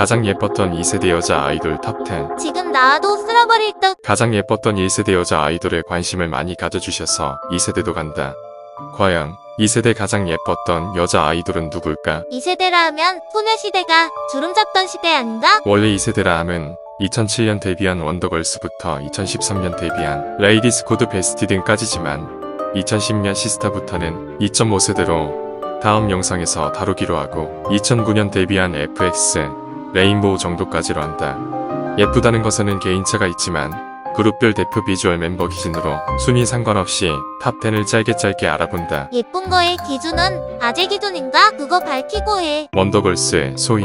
가장 예뻤던 2세대 여자 아이돌 탑10 지금 나와도 쓸어버릴 듯. 가장 예뻤던 1세대 여자 아이돌에 관심을 많이 가져주셔서 2세대도 간다. 과연 2세대 가장 예뻤던 여자 아이돌은 누굴까? 이 세대라 하면 소녀시대가 주름 잡던 시대 아닌가? 원래 2세대라 함은 2007년 데뷔한 원더걸스부터 2013년 데뷔한 레이디스 코드 베스티 등까지지만 2010년 시스타부터는 2.5세대로 다음 영상에서 다루기로 하고 2009년 데뷔한 FX 레인보우 정도까지로 한다. 예쁘다는 것에는 개인차가 있지만 그룹별 대표 비주얼 멤버 기준으로 순위 상관없이 탑10을 짧게 짧게 알아본다. 예쁜 거의 기준은 아재 기준인가? 그거 밝히고 해. 원더걸스 소희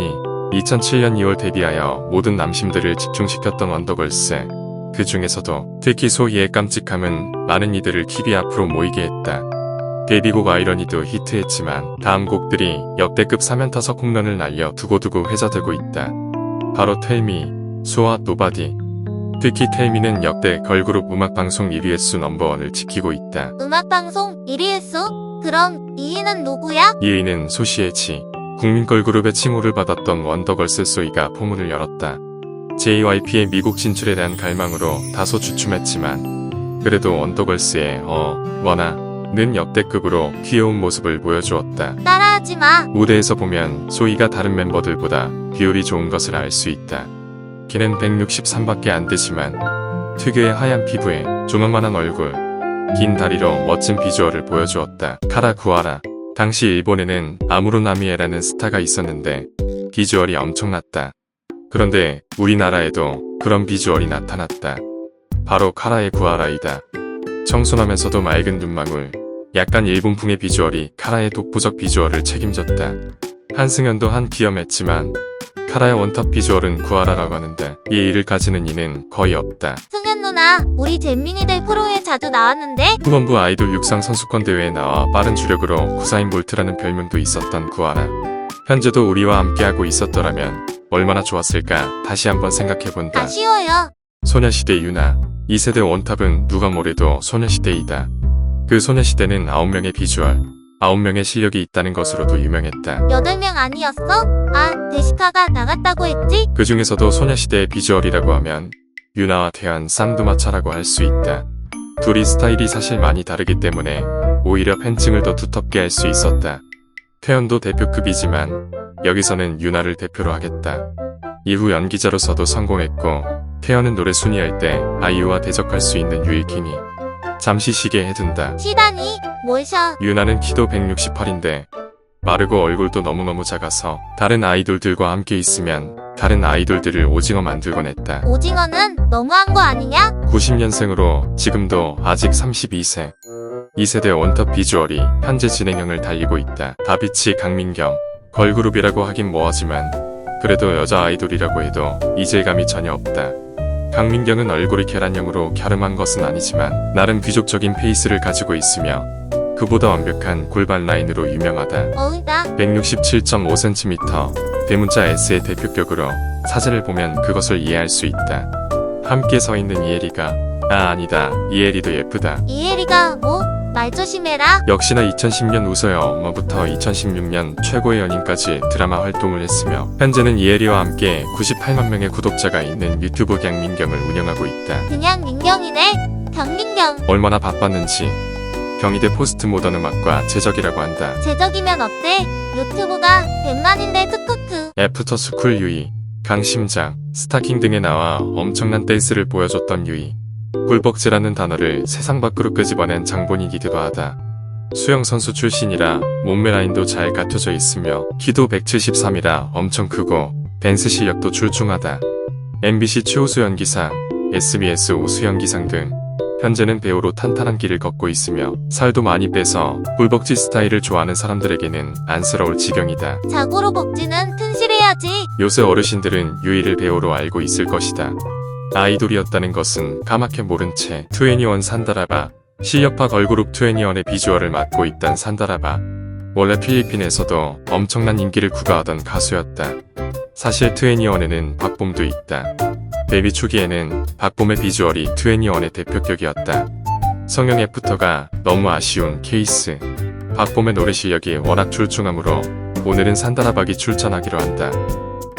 2007년 2월 데뷔하여 모든 남심들을 집중시켰던 원더걸스 그 중에서도 특히 소희의 깜찍함은 많은 이들을 TV 앞으로 모이게 했다. 데뷔곡 아이러니도 히트했지만 다음 곡들이 역대급 3연타석 홈런을 날려 두고두고 회자되고 있다. 바로 텔미, 수아 노바디 특히 텔미는 역대 걸그룹 음악방송 1위 횟수 넘버원을 지키고 있다. 음악방송 1위 횟수? 그럼 2위는 누구야? 2위는 소시에치. 국민 걸그룹의 칭호를 받았던 원더걸스 소이가 포문을 열었다. JYP의 미국 진출에 대한 갈망으로 다소 주춤했지만 그래도 원더걸스의 어, 원아 는 역대급으로 귀여운 모습을 보여주었다. 따라하지 마. 무대에서 보면 소이가 다른 멤버들보다 비율이 좋은 것을 알 수 있다. 걔는 163밖에 안 되지만 특유의 하얀 피부에 조만만한 얼굴, 긴 다리로 멋진 비주얼을 보여주었다. 카라 구아라. 당시 일본에는 아무로 나미에라는 스타가 있었는데 비주얼이 엄청났다. 그런데 우리나라에도 그런 비주얼이 나타났다. 바로 카라의 구아라이다. 청순하면서도 맑은 눈망울, 약간 일본풍의 비주얼이 카라의 독보적 비주얼을 책임졌다. 한승연도 한 기염했지만 카라의 원탑 비주얼은 구아라라고 하는데 이 일을 가지는 이는 거의 없다. 승현 누나, 우리 잼민이들 프로에 자주 나왔는데? 후반부 아이돌 육상 선수권 대회에 나와 빠른 주력으로 구사인 볼트라는 별명도 있었던 구아라. 현재도 우리와 함께하고 있었더라면 얼마나 좋았을까 다시 한번 생각해본다. 아쉬워요. 소녀시대 유나 2세대 원탑은 누가 뭐래도 소녀시대이다. 그 소녀시대는 9명의 비주얼, 9명의 실력이 있다는 것으로도 유명했다. 8명 아니었어? 아, 데시카가 나갔다고 했지? 그 중에서도 소녀시대의 비주얼이라고 하면 유나와 태연, 쌍두마차라고 할 수 있다. 둘이 스타일이 사실 많이 다르기 때문에 오히려 팬층을 더 두텁게 할 수 있었다. 태연도 대표급이지만 여기서는 유나를 대표로 하겠다. 이후 연기자로서도 성공했고 태연은 노래 순위할 때 아이유와 대적할 수 있는 유일키니 잠시 쉬게 해둔다. 시다니, 뭘 쉬어? 유나는 키도 168인데 마르고 얼굴도 너무너무 작아서 다른 아이돌들과 함께 있으면 다른 아이돌들을 오징어 만들곤 했다. 오징어는 너무한 거 아니냐? 90년생으로 지금도 아직 32세. 2세대 원톱 비주얼이 현재 진행형을 달리고 있다. 다비치 강민경. 걸그룹이라고 하긴 뭐하지만 그래도 여자 아이돌이라고 해도 이질감이 전혀 없다. 강민경은 얼굴이 계란형으로 갸름한 것은 아니지만 나름 귀족적인 페이스를 가지고 있으며 그보다 완벽한 골반 라인으로 유명하다. 어으다. 167.5cm 대문자 S의 대표격으로 사진을 보면 그것을 이해할 수 있다. 함께 서 있는 이혜리가 아 아니다 이혜리도 예쁘다. 이혜리가 뭐? 말 조심해라. 역시나 2010년 웃어요 엄마부터 2016년 최고의 연인까지 드라마 활동을 했으며 현재는 이혜리와 함께 98만 명의 구독자가 있는 유튜브 강민경을 운영하고 있다. 그냥 민경이네. 경민경. 얼마나 바빴는지 경희대 포스트 모던 음악과 제적이라고 한다. 제적이면 어때? 유튜브가 100만인데 크크크. 애프터 스쿨 유이, 강심장, 스타킹 등에 나와 엄청난 댄스를 보여줬던 유이. 꿀벅지라는 단어를 세상 밖으로 끄집어낸 장본이기도 하다. 수영 선수 출신이라 몸매 라인도 잘 갖춰져 있으며 키도 173이라 엄청 크고 댄스 실력도 출중하다. MBC 최우수 연기상, SBS 우수 연기상 등 현재는 배우로 탄탄한 길을 걷고 있으며 살도 많이 빼서 꿀벅지 스타일을 좋아하는 사람들에게는 안쓰러울 지경이다. 자고로 복지는 튼실해야지. 요새 어르신들은 유이를 배우로 알고 있을 것이다. 아이돌이었다는 것은 까맣게 모른 채 투애니원 산다라바 실력파 걸그룹 투애니원의 비주얼을 맡고 있던 산다라바 원래 필리핀에서도 엄청난 인기를 구가하던 가수였다. 사실 투애니원에는 박봄도 있다. 데뷔 초기에는 박봄의 비주얼이 투애니원의 대표격이었다. 성형 애프터가 너무 아쉬운 케이스. 박봄의 노래 실력이 워낙 출중하므로 오늘은 산다라박이 출전하기로 한다.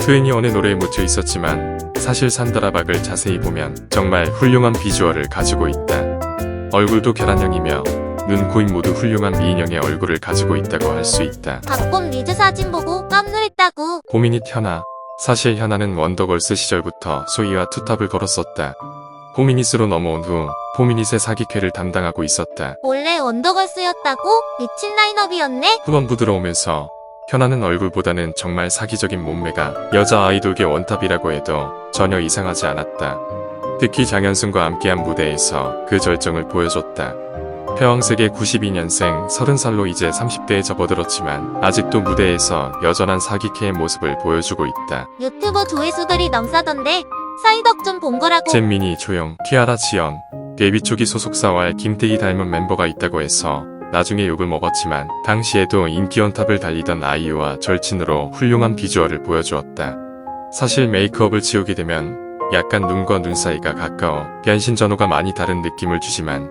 트웬티원의 노래에 묻혀 있었지만 사실 산다라박을 자세히 보면 정말 훌륭한 비주얼을 가지고 있다. 얼굴도 계란형이며 눈, 코, 입 모두 훌륭한 미인형의 얼굴을 가지고 있다고 할 수 있다. 박봄 리즈 사진 보고 깜놀했다고. 고민이 현아. 사실 현아는 원더걸스 시절부터 소희와 투탑을 걸었었다. 포미닛으로 넘어온 후 포미닛의 사기캐를 담당하고 있었다. 원래 원더걸스였다고? 미친 라인업이었네? 후반부 들어오면서 현아는 얼굴보다는 정말 사기적인 몸매가 여자 아이돌계 원탑이라고 해도 전혀 이상하지 않았다. 특히 장현승과 함께한 무대에서 그 절정을 보여줬다. 패왕세계 92년생 30살로 이제 30대에 접어들었지만 아직도 무대에서 여전한 사기캐의 모습을 보여주고 있다. 유튜브 조회수들이 넘사던데 사이덕 좀 본 거라고. 잼민이, 조영, 티아라, 지연, 데뷔 초기 소속사와 김태희 닮은 멤버가 있다고 해서 나중에 욕을 먹었지만 당시에도 인기 원탑을 달리던 아이유와 절친으로 훌륭한 비주얼을 보여주었다. 사실 메이크업을 지우게 되면 약간 눈과 눈 사이가 가까워 변신 전후가 많이 다른 느낌을 주지만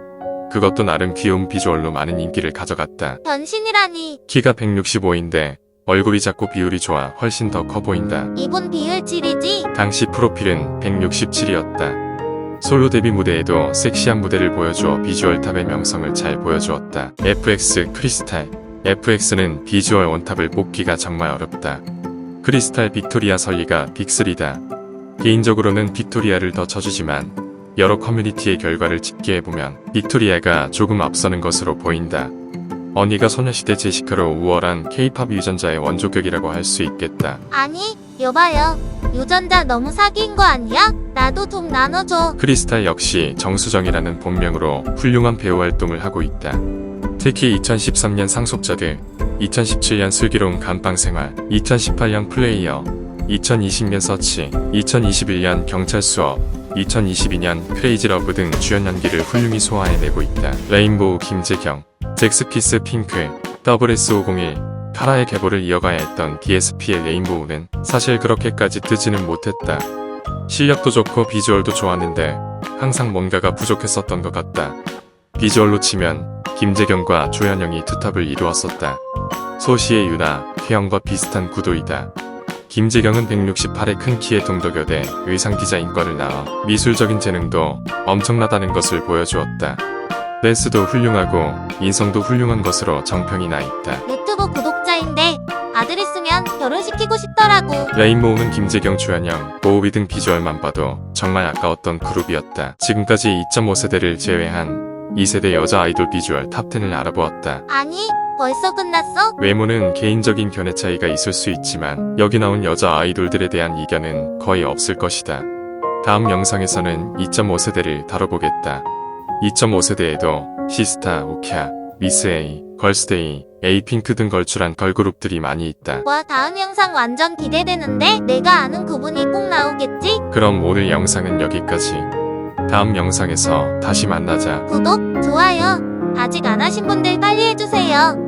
그것도 나름 귀여운 비주얼로 많은 인기를 가져갔다. 변신이라니. 키가 165인데 얼굴이 작고 비율이 좋아 훨씬 더 커 보인다. 이분 비율 7이지? 당시 프로필은 167이었다. 솔로 데뷔 무대에도 섹시한 무대를 보여주어 비주얼 탑의 명성을 잘 보여주었다. FX 크리스탈 FX는 비주얼 원탑을 뽑기가 정말 어렵다. 크리스탈 빅토리아 설리가 빅3다. 개인적으로는 빅토리아를 더 쳐주지만 여러 커뮤니티의 결과를 집계해보면 빅토리아가 조금 앞서는 것으로 보인다. 언니가 소녀시대 제시카로 우월한 케이팝 유전자의 원조격이라고 할 수 있겠다. 아니, 여봐요. 유전자 너무 사기인 거 아니야? 나도 좀 나눠줘. 크리스탈 역시 정수정이라는 본명으로 훌륭한 배우 활동을 하고 있다. 특히 2013년 상속자들, 2017년 슬기로운 감방 생활, 2018년 플레이어, 2020년 서치, 2021년 경찰 수업, 2022년 크레이지 러브 등 주연 연기를 훌륭히 소화해내고 있다. 레인보우 김재경, 잭스피스 핑크, WS501, 카라의 계보를 이어가야 했던 DSP의 레인보우는 사실 그렇게까지 뜨지는 못했다. 실력도 좋고 비주얼도 좋았는데 항상 뭔가가 부족했었던 것 같다. 비주얼로 치면 김재경과 조현영이 투탑을 이루었었다. 소시의 유나, 태영과 비슷한 구도이다. 김재경은 168의 큰 키의 동덕여대 의상 디자인과를 나와 미술적인 재능도 엄청나다는 것을 보여주었다. 댄스도 훌륭하고 인성도 훌륭한 것으로 정평이 나 있다. 유튜브 구독자인데 아들 있으면 결혼시키고 싶더라고. 레인보우는 김재경, 조현영, 보우비 등 비주얼만 봐도 정말 아까웠던 그룹이었다. 지금까지 2.5세대를 제외한 2세대 여자 아이돌 비주얼 탑10을 알아보았다. 아니, 벌써 끝났어? 외모는 개인적인 견해 차이가 있을 수 있지만 여기 나온 여자 아이돌들에 대한 이견은 거의 없을 것이다. 다음 영상에서는 2.5세대를 다뤄보겠다. 2.5세대에도 시스타, 오키아, 미스 A, 걸스데이, 에이핑크 등 걸출한 걸그룹들이 많이 있다. 와, 다음 영상 완전 기대되는데? 내가 아는 그분이 꼭 나오겠지? 그럼 오늘 영상은 여기까지. 다음 영상에서 다시 만나자. 구독, 좋아요. 아직 안 하신 분들 빨리 해주세요.